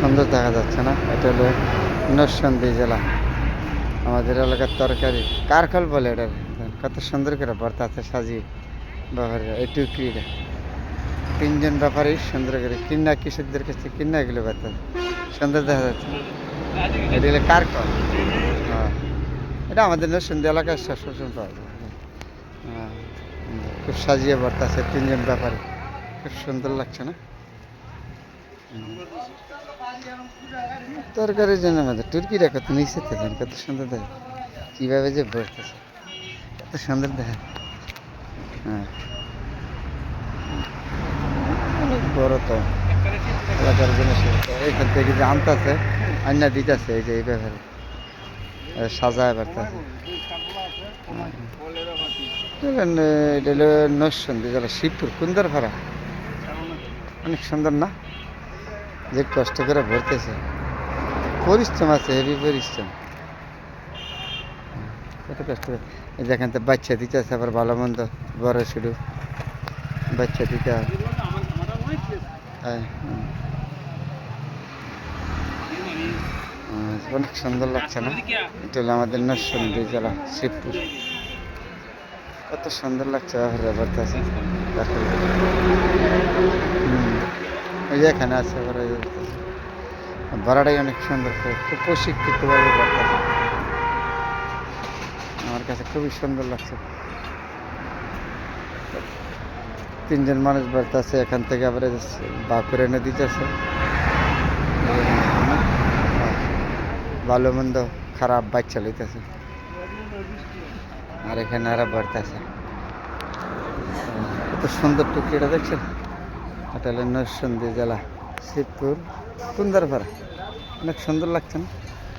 সুন্দর দেখা যাচ্ছে না। এটা হলো নরসন্দী জেলা। আমাদের এলাকার তরকারি কারকল বলে এটা। কত সুন্দর করে ভর্তা আছে সাজিয়ে বাবার এই টুকরিটা। তিনজন ব্যাপারই সুন্দর করে কিন্না কৃষকদের কাছে কিন্না এগুলো ভর্তা। সুন্দর দেখা যাচ্ছে? এটা হলো কারকল হ্যাঁ। এটা আমাদের নরসন্দী এলাকায় সবসময় পাওয়া যায় হ্যাঁ, খুব সাজিয়ে ভর্তা আছে তিনজন ব্যাপারী। খুব সুন্দর লাগছে না? তরকারির জন্য আমাদের তুর্কিরা কত নিচে থাকেন কত সুন্দর দেখে কীভাবে যে বসতেছে, কত সুন্দর দেখে হ্যাঁ। অনেক বড় তো, এলাকার জন্য এইখান থেকে যে আনতেছে আন্না দিতেছে, এই যে এই ব্যাপারে। সাজায় বেড়তেছে। এটা হলো যারা শিবপুর কুন্দর ভাড়া অনেক সুন্দর না? যে কষ্ট করে ভরতেছে। পরিশ্রম আছে হেভি পরিশ্রম। কত কষ্ট যেখান থেকে বাচ্চা দিতে আছে আবার ভালো মন্দ বড় শুধু বাচ্চা দিতে হয়। হ্যাঁ, অনেক সুন্দর লাগছে না? এটা হলো আমাদের নরসন্দী জেলা শিবপুর। কত সুন্দর লাগছে ব্যাপারটা যে এখানে আছে আবার ভাড়াটাই অনেক সুন্দর খুব প্রশিক্ষিতভাবে করতেছে আমার কাছে খুবই সুন্দর লাগছে। তিনজন মানুষ বাড়তেছে এখান থেকে আবার বাঁকুড়ে এনে দিতেছে ভালো মন্দ খারাপ বাইক লইতেছে আর এখানে আরও বাড়তেছে কত সুন্দর টুকরিটা দেখছেন? এটা হলো নরসন্দী জেলা, শিবপুর কুন্দরপাড়া অনেক সুন্দর লাগছে না?